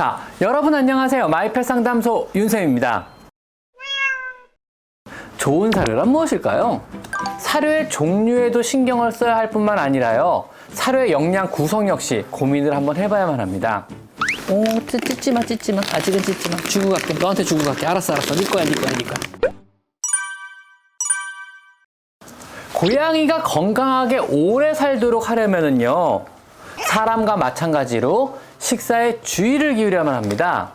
자, 여러분 안녕하세요. 마이펫 상담소 윤쌤입니다. 좋은 사료란 무엇일까요? 사료의 종류에도 신경을 써야 할 뿐만 아니라요. 사료의 영양 구성 역시 고민을 한번 해봐야만 합니다. 오, 찢- 찢지 마, 찢지 마. 아직은 찢지 마. 주고 갈게. 너한테 주고 갈게. 알았어, 알았어. 네 거야, 네 거야, 네 거야. 고양이가 건강하게 오래 살도록 하려면은요, 사람과 마찬가지로 식사에 주의를 기울여야만 합니다.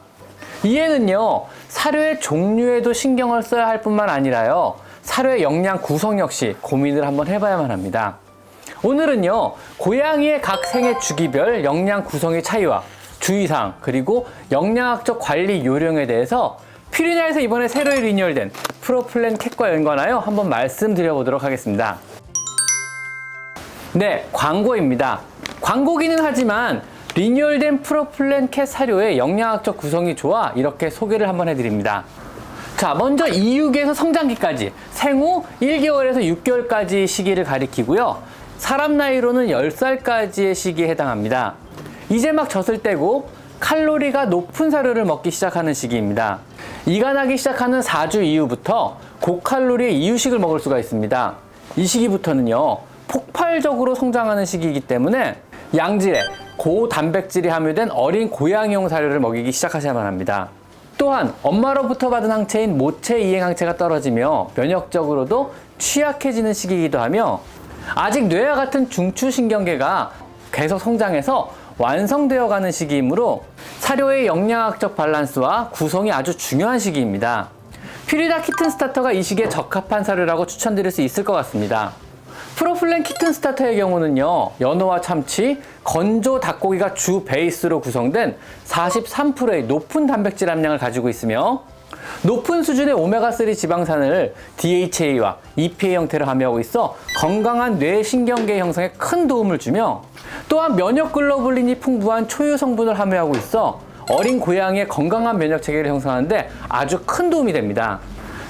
이에는요, 사료의 종류에도 신경을 써야 할 뿐만 아니라요, 사료의 영양 구성 역시 고민을 한번 해봐야만 합니다. 오늘은요, 고양이의 각 생애 주기별 영양 구성의 차이와 주의사항, 그리고 영양학적 관리 요령에 대해서 퓨리나에서 이번에 새로 리뉴얼된 프로플랜 캣과 연관하여 한번 말씀드려보도록 하겠습니다. 네, 광고입니다. 광고기는 하지만 리뉴얼된 프로플랜 캣 사료의 영양학적 구성이 좋아 이렇게 소개를 한번 해드립니다. 자, 먼저 이육에서 성장기까지 생후 1개월에서 6개월까지 시기를 가리키고요. 사람 나이로는 10살까지의 시기에 해당합니다. 이제 막 젖을 때고 칼로리가 높은 사료를 먹기 시작하는 시기입니다. 이가 나기 시작하는 4주 이후부터 고칼로리의 이유식을 먹을 수가 있습니다. 이 시기부터는요, 폭발적으로 성장하는 시기이기 때문에 양질의 고단백질이 함유된 어린 고양이용 사료를 먹이기 시작하셔야만 합니다. 또한 엄마로부터 받은 항체인 모체 이행 항체가 떨어지며 면역적으로도 취약해지는 시기이기도 하며 아직 뇌와 같은 중추신경계가 계속 성장해서 완성되어 가는 시기이므로 사료의 영양학적 밸런스와 구성이 아주 중요한 시기입니다. 퓨리다 키튼 스타터가 이 시기에 적합한 사료라고 추천드릴 수 있을 것 같습니다. 프로플랜 키튼 스타터의 경우는요, 연어와 참치, 건조 닭고기가 주 베이스로 구성된 43%의 높은 단백질 함량을 가지고 있으며, 높은 수준의 오메가3 지방산을 DHA와 EPA 형태로 함유하고 있어 건강한 뇌신경계 형성에 큰 도움을 주며, 또한 면역 글로불린이 풍부한 초유 성분을 함유하고 있어 어린 고양이의 건강한 면역 체계를 형성하는데 아주 큰 도움이 됩니다.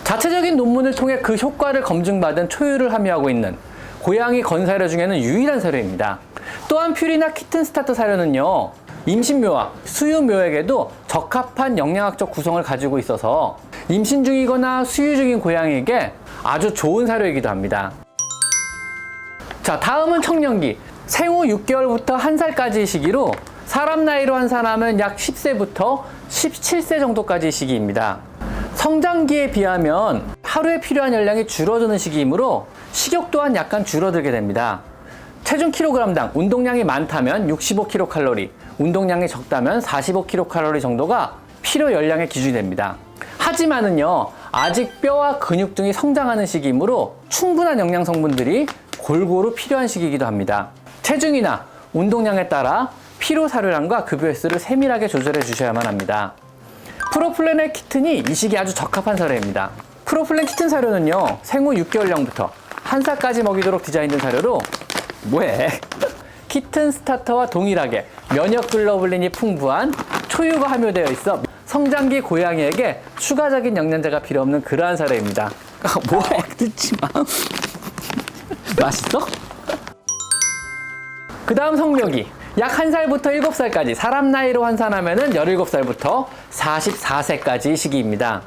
자체적인 논문을 통해 그 효과를 검증받은 초유를 함유하고 있는 고양이 건사료 중에는 유일한 사료입니다. 또한 퓨리나 키튼 스타터 사료는요, 임신묘와 수유묘에게도 적합한 영양학적 구성을 가지고 있어서 임신 중이거나 수유 중인 고양이에게 아주 좋은 사료이기도 합니다. 자, 다음은 청년기. 생후 6개월부터 1살까지 시기로 사람 나이로 환산하면 약 10세부터 17세 정도까지 시기입니다. 성장기에 비하면 하루에 필요한 열량이 줄어드는 시기이므로 식욕 또한 약간 줄어들게 됩니다. 체중 킬로그램당 운동량이 많다면 65kcal, 운동량이 적다면 45kcal 정도가 필요 열량의 기준이 됩니다. 하지만은요, 아직 뼈와 근육 등이 성장하는 시기이므로 충분한 영양 성분들이 골고루 필요한 시기이기도 합니다. 체중이나 운동량에 따라 피로 사료량과 급여 횟수를 세밀하게 조절해 주셔야만 합니다. 프로플랜의 키튼이 이 시기에 아주 적합한 사료입니다. 프로플랜 키튼 사료는요, 생후 6개월령부터 1살까지 먹이도록 디자인된 사료로, 뭐해? 키튼 스타터와 동일하게 면역 글로불린이 풍부한 초유가 함유되어 있어 성장기 고양이에게 추가적인 영양제가 필요 없는 그러한 사료입니다. 뭐해? 듣지 마. 맛있어? 그 다음 성묘기. 약 1살부터 7살까지 사람 나이로 환산하면 17살부터 44세까지 시기입니다.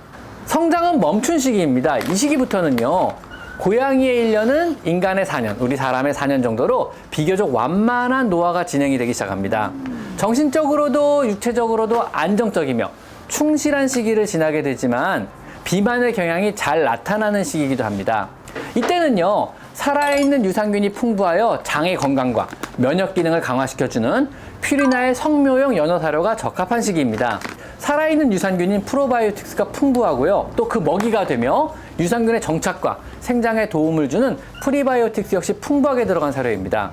성장은 멈춘 시기입니다. 이 시기부터는요, 고양이의 1년은 인간의 4년, 우리 사람의 4년 정도로 비교적 완만한 노화가 진행이 되기 시작합니다. 정신적으로도 육체적으로도 안정적이며 충실한 시기를 지나게 되지만 비만의 경향이 잘 나타나는 시기이기도 합니다. 이때는요, 살아있는 유산균이 풍부하여 장의 건강과 면역 기능을 강화시켜주는 퓨리나의 성묘용 연어 사료가 적합한 시기입니다. 살아있는 유산균인 프로바이오틱스가 풍부하고요. 또 그 먹이가 되며 유산균의 정착과 생장에 도움을 주는 프리바이오틱스 역시 풍부하게 들어간 사료입니다.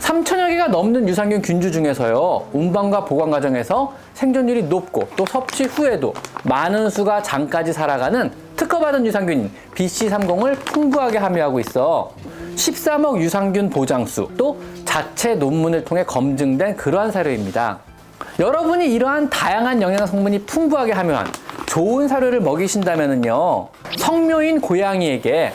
3천여 개가 넘는 유산균 균주 중에서요. 운반과 보관 과정에서 생존율이 높고 또 섭취 후에도 많은 수가 장까지 살아가는 특허받은 유산균인 BC30을 풍부하게 함유하고 있어 13억 유산균 보장수 또 자체 논문을 통해 검증된 그러한 사료입니다. 여러분이 이러한 다양한 영양 성분이 풍부하게 함유한 좋은 사료를 먹이신다면요 성묘인 고양이에게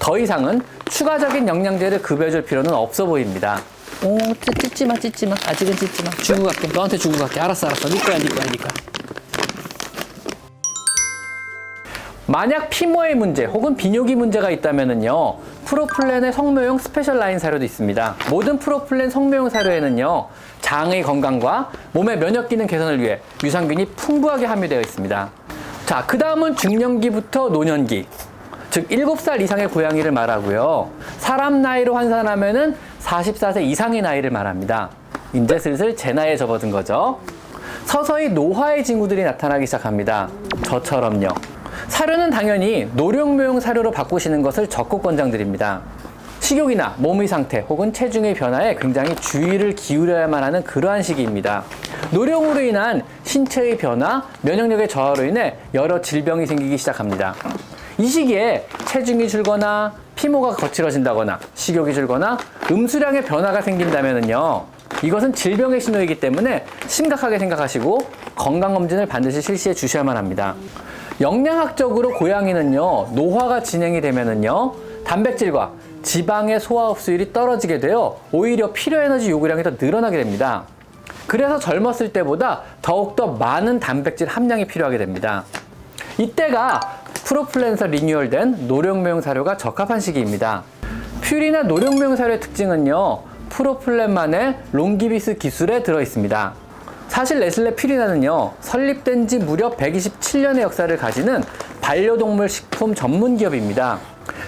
더 이상은 추가적인 영양제를 급여줄 필요는 없어 보입니다. 오, 찢- 찢지 마, 찢지 마. 아직은 찢지 마. 주고 갈게. 너한테 주고 갈게. 알았어, 알았어. 네 거야, 네 거야, 네 거야. 만약 피모의 문제 혹은 비뇨기 문제가 있다면요 프로플렌의 성묘용 스페셜 라인 사료도 있습니다. 모든 프로플렌 성묘용 사료에는요 장의 건강과 몸의 면역 기능 개선을 위해 유산균이 풍부하게 함유되어 있습니다. 자, 그 다음은 중년기부터 노년기. 즉 7살 이상의 고양이를 말하고요. 사람 나이로 환산하면은 44세 이상의 나이를 말합니다. 이제 슬슬 제 나이에 접어든 거죠. 서서히 노화의 징후들이 나타나기 시작합니다. 저처럼요. 사료는 당연히 노령묘용 사료로 바꾸시는 것을 적극 권장드립니다. 식욕이나 몸의 상태 혹은 체중의 변화에 굉장히 주의를 기울여야만 하는 그러한 시기입니다. 노령으로 인한 신체의 변화, 면역력의 저하로 인해 여러 질병이 생기기 시작합니다. 이 시기에 체중이 줄거나 피모가 거칠어진다거나 식욕이 줄거나 음수량의 변화가 생긴다면요. 이것은 질병의 신호이기 때문에 심각하게 생각하시고 건강검진을 반드시 실시해 주셔야만 합니다. 영양학적으로 고양이는요, 노화가 진행이 되면은요, 단백질과 지방의 소화 흡수율이 떨어지게 되어 오히려 필요 에너지 요구량이 더 늘어나게 됩니다. 그래서 젊었을 때보다 더욱더 많은 단백질 함량이 필요하게 됩니다. 이때가 프로플랜서 리뉴얼된 노령묘용 사료가 적합한 시기입니다. 퓨리나 노령묘용 사료의 특징은요, 프로플랜만의 롱기비스 기술에 들어 있습니다. 사실 네슬레 퓨리나는요, 설립된 지 무려 127년의 역사를 가지는 반려동물 식품 전문 기업입니다.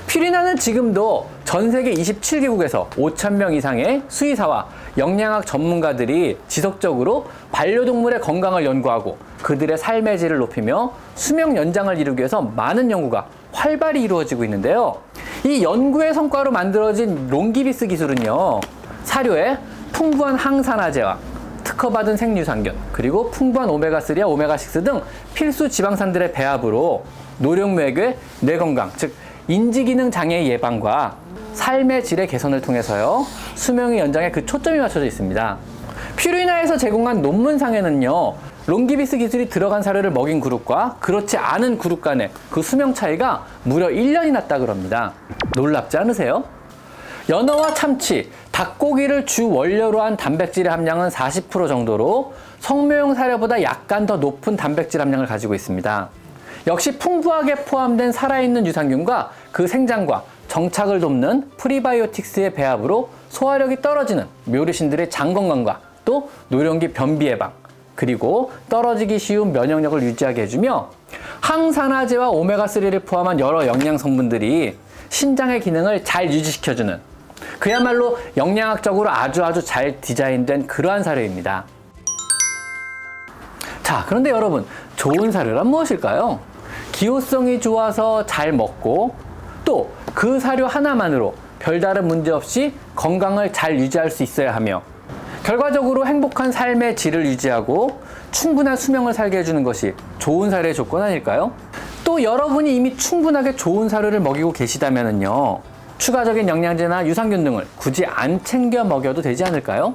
퓨리나는 지금도 전 세계 27개국에서 5,000명 이상의 수의사와 영양학 전문가들이 지속적으로 반려동물의 건강을 연구하고 그들의 삶의 질을 높이며 수명 연장을 이루기 위해서 많은 연구가 활발히 이루어지고 있는데요. 이 연구의 성과로 만들어진 롱기비스 기술은요, 사료에 풍부한 항산화제와 특허받은 생유산균, 그리고 풍부한 오메가3와 오메가6 등 필수 지방산들의 배합으로 노령묘의 뇌 건강, 즉 인지기능 장애 예방과 삶의 질의 개선을 통해서요 수명의 연장에 그 초점이 맞춰져 있습니다. 퓨리나에서 제공한 논문상에는요 롱기비스 기술이 들어간 사료를 먹인 그룹과 그렇지 않은 그룹 간의 그 수명 차이가 무려 1년이 났다 그럽니다. 놀랍지 않으세요? 연어와 참치, 닭고기를 주 원료로 한 단백질의 함량은 40% 정도로 성묘용 사료보다 약간 더 높은 단백질 함량을 가지고 있습니다. 역시 풍부하게 포함된 살아있는 유산균과 그 생장과 정착을 돕는 프리바이오틱스의 배합으로 소화력이 떨어지는 묘리신들의 장 건강과 또 노령기 변비 예방 그리고 떨어지기 쉬운 면역력을 유지하게 해주며 항산화제와 오메가3를 포함한 여러 영양 성분들이 신장의 기능을 잘 유지시켜주는 그야말로 영양학적으로 아주 아주 잘 디자인된 그러한 사료입니다. 자, 그런데 여러분, 좋은 사료란 무엇일까요? 기호성이 좋아서 잘 먹고 또 그 사료 하나만으로 별다른 문제 없이 건강을 잘 유지할 수 있어야 하며 결과적으로 행복한 삶의 질을 유지하고 충분한 수명을 살게 해주는 것이 좋은 사료의 조건 아닐까요? 또 여러분이 이미 충분하게 좋은 사료를 먹이고 계시다면요. 추가적인 영양제나 유산균 등을 굳이 안 챙겨 먹여도 되지 않을까요?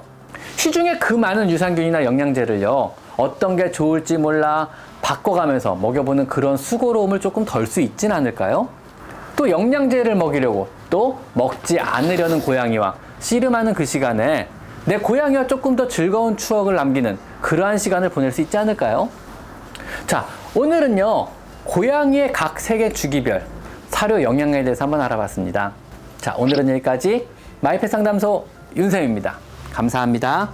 시중에 그 많은 유산균이나 영양제를요. 어떤 게 좋을지 몰라 바꿔가면서 먹여보는 그런 수고로움을 조금 덜 수 있진 않을까요? 또 영양제를 먹이려고 또 먹지 않으려는 고양이와 씨름하는 그 시간에 내 고양이와 조금 더 즐거운 추억을 남기는 그러한 시간을 보낼 수 있지 않을까요? 자, 오늘은요, 고양이의 각 세계 주기별 사료 영양에 대해서 한번 알아봤습니다. 자, 오늘은 여기까지 마이펫 상담소 윤쌤입니다. 감사합니다.